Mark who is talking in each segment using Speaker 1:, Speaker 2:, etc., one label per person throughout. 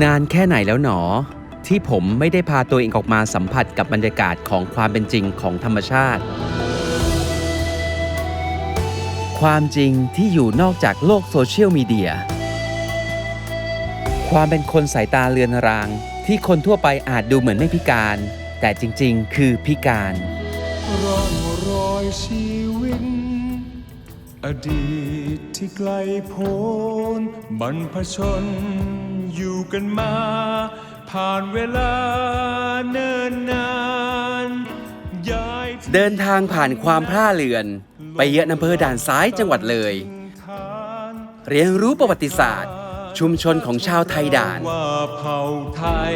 Speaker 1: นานแค่ไหนแล้วหนอ ที่ผมไม่ได้พาตัวเองออกมาสัมผัสกับบรรยากาศของความเป็นจริงของธรรมชาติ ความจริงที่อยู่นอกจากโลกโซเชียลมีเดีย ความเป็นคนสายตาเลือนราง ที่คนทั่วไปอาจดูเหมือนไม่พิการ แต่จริงๆ คือพิการ
Speaker 2: ร่องรอยชีวิตอดีตที่ไกลโพ้นบรรพชน อยู่กันมา ผ่านเวลาเนิ่นนานย้ายที่
Speaker 1: เดินทางผ่านความพร่าเรือน ไปเยอะอำเภอด่านซ้ายจังหวัดเลย
Speaker 2: ฐาน
Speaker 1: เรียนรู้ประวัติศาสตร์ ชุมชนของชาวไทยด่าน
Speaker 2: ว่าเผ่าไทย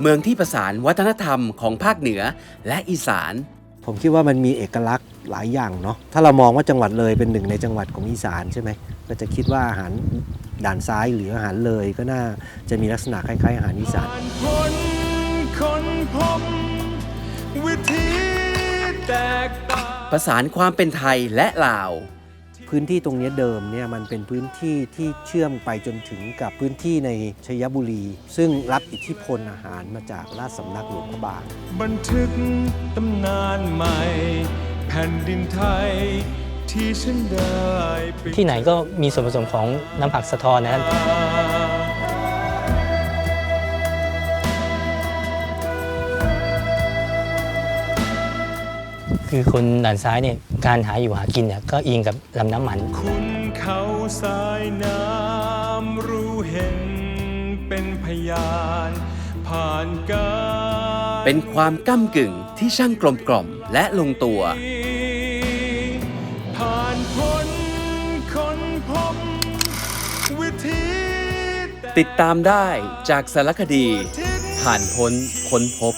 Speaker 1: เมืองที่ประสานวัฒนธรรมของภาคเหนือและอีสาน
Speaker 3: ผมคิดว่ามันมีเอกลักษณ์หลายอย่างเนาะถ้าเรามองว่าจังหวัดเลยเป็นหนึ่งในจังหวัดของอีสานใช่ไหมก็จะคิดว่าอาหารด่านซ้ายหรืออาหารเลยก็น่าจะมีลักษณะคล้ายๆอาหารอีสาน
Speaker 2: ผ่านคนพบวิธีแตก
Speaker 1: ประสานความเป็นไทยและลาว
Speaker 3: พื้นที่ตรงเนี้ยเดิมเนี่ยมันเป็นพื้นที่ที่เชื่อมไปจนถึงกับพื้นที่ในชัยบุรี ซึ่งรับอิทธิพลอาหารมาจากราชสำนักหลวงพระบาง
Speaker 2: บันทึกตำนานใหม่ แผ่นดินไทย ที่ฉันได้ไป
Speaker 4: ที่ไหนก็มีส่วนผสมของน้ำผักสะทอนนะครับ คือคนด่านซ้ายเนี่ยการหาอยู่หากินเนี่ยก็อิงกับลำน้ำมัน
Speaker 2: คุณเขาสายน้ำรู้เห็นเป็นพยานผ่านการ
Speaker 1: เป็นความก้ำกึ่งที่ช่างกลมกล่อมและลงตัว
Speaker 2: ผ่านพ้นคนพบวิธีแก
Speaker 1: ติดตามได้จากสารคดี ผ่านพ้นค้นพบ